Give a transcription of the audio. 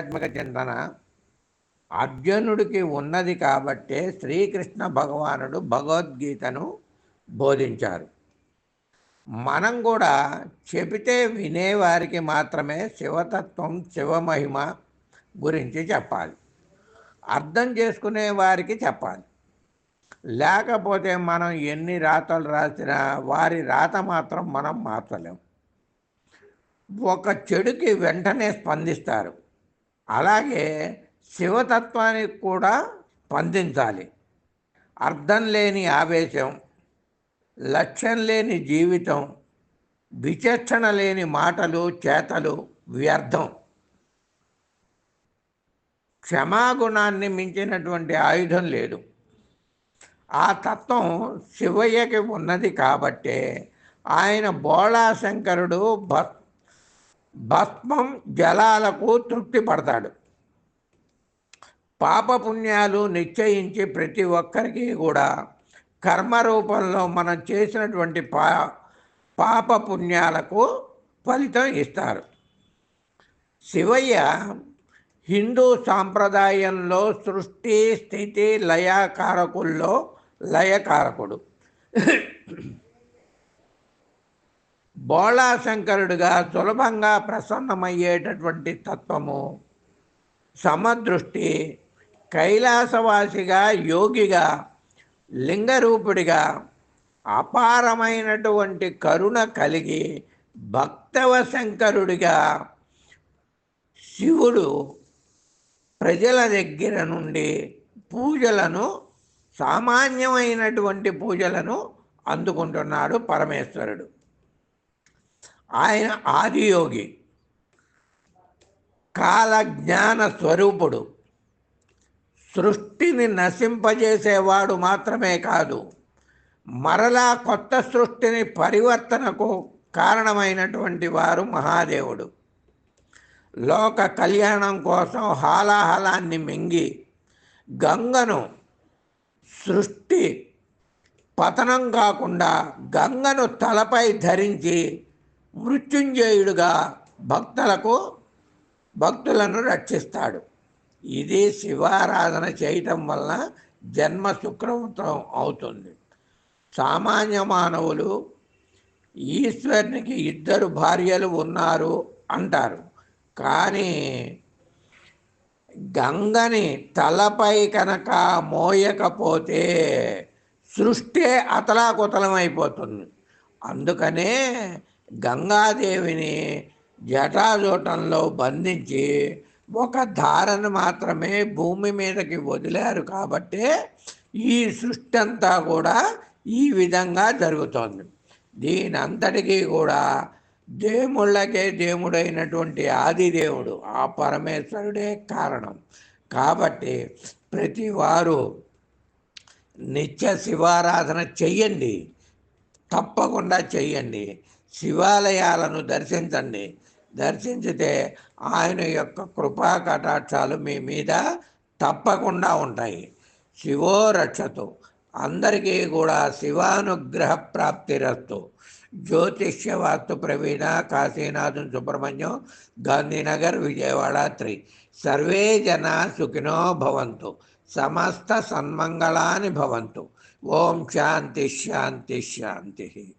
ఆధ్యాత్మిక చింతన. అర్జునుడికి ఉన్నది కాబట్టే శ్రీకృష్ణ భగవానుడు భగవద్గీతను బోధించారు. మనం కూడా చెబితే వినేవారికి మాత్రమే శివతత్వం శివమహిమ గురించి చెప్పాలి. అర్థం చేసుకునే వారికి చెప్పాలి. లేకపోతే మనం ఎన్ని రాతలు రాసినా వారి రాత మాత్రం మనం మార్చలేం. ఒక చెడుకి వెంటనే స్పందిస్తారు. అలాగే శివతత్వానికి కూడా స్పందించాలి. అర్థం లేని ఆవేశం లక్ష్యం లేని జీవితం విచక్షణ లేని మాటలు చేతలు వ్యర్థం. క్షమాగుణాన్ని మించినటువంటి ఆయుధం లేదు. ఆ తత్వం శివయ్యకి ఉన్నది కాబట్టే ఆయన బోళాశంకరుడు భక్త భస్మం జలాలకు తృప్తి పడతాడు. పాపపుణ్యాలు నిశ్చయించి ప్రతి ఒక్కరికి కూడా కర్మ రూపంలో మనం చేసినటువంటి పా పాపపుణ్యాలకు ఫలితం ఇస్తారు. శివయ్య హిందూ సాంప్రదాయంలో సృష్టి స్థితి లయకారకుల్లో లయకారకుడు. బోళాశంకరుడిగా సులభంగా ప్రసన్నమయ్యేటటువంటి తత్వము సమదృష్టి కైలాసవాసిగా యోగిగా లింగరూపుడిగా అపారమైనటువంటి కరుణ కలిగి భక్తవ శంకరుడిగా శివుడు ప్రజల దగ్గర నుండి పూజలను సామాన్యమైనటువంటి పూజలను అందుకుంటున్నాడు పరమేశ్వరుడు. ఆయన ఆదియోగి. కాలజ్ఞాన స్వరూపుడు. సృష్టిని నశింపజేసేవాడు మాత్రమే కాదు మరలా కొత్త సృష్టిని పరివర్తనకు కారణమైనటువంటి వారు మహాదేవుడు. లోక కళ్యాణం కోసం హాలాహలాన్ని మింగి గంగను సృష్టి పతనం కాకుండా గంగను తలపై ధరించి మృత్యుంజయుడుగా భక్తులకు భక్తులను రక్షిస్తాడు. ఇది శివారాధన చేయటం వలన జన్మ సుకృతం అవుతుంది. సామాన్య మానవులు ఈశ్వరునికి ఇద్దరు భార్యలు ఉన్నారు అంటారు. కానీ గంగని తలపై కనుక మోయకపోతే సృష్టి అయిపోతుంది అందుకనే గంగాదేవిని జటాజూటంలో బంధించి ఒక ధారను మాత్రమే భూమి మీదకి వదిలారు కాబట్టే ఈ సృష్టి అంతా కూడా ఈ విధంగా జరుగుతోంది. దీని అంతటికీ కూడా దేవుళ్ళకే దేవుడైనటువంటి ఆదిదేవుడు ఆ పరమేశ్వరుడే కారణం. కాబట్టి ప్రతి వారు నిత్య శివారాధన చెయ్యండి. తప్పకుండా చెయ్యండి. శివాలయాలను దర్శించండి. దర్శించితే ఆయన యొక్క కృపా కటాక్షాలు మీ మీద తప్పకుండా ఉంటాయి. శివో రక్షతు అందరికీ కూడా శివానుగ్రహ ప్రాప్తిరస్తు జ్యోతిష్య వాస్తు ప్రవీణ కాశీనాథన్ సుబ్రహ్మణ్యం గాంధీనగర్ విజయవాడ త్రీ. సర్వే జన సుఖినో భవంతు. సమస్త సన్మంగళాని భవంతు. ఓం శాంతి శాంతి శాంతి.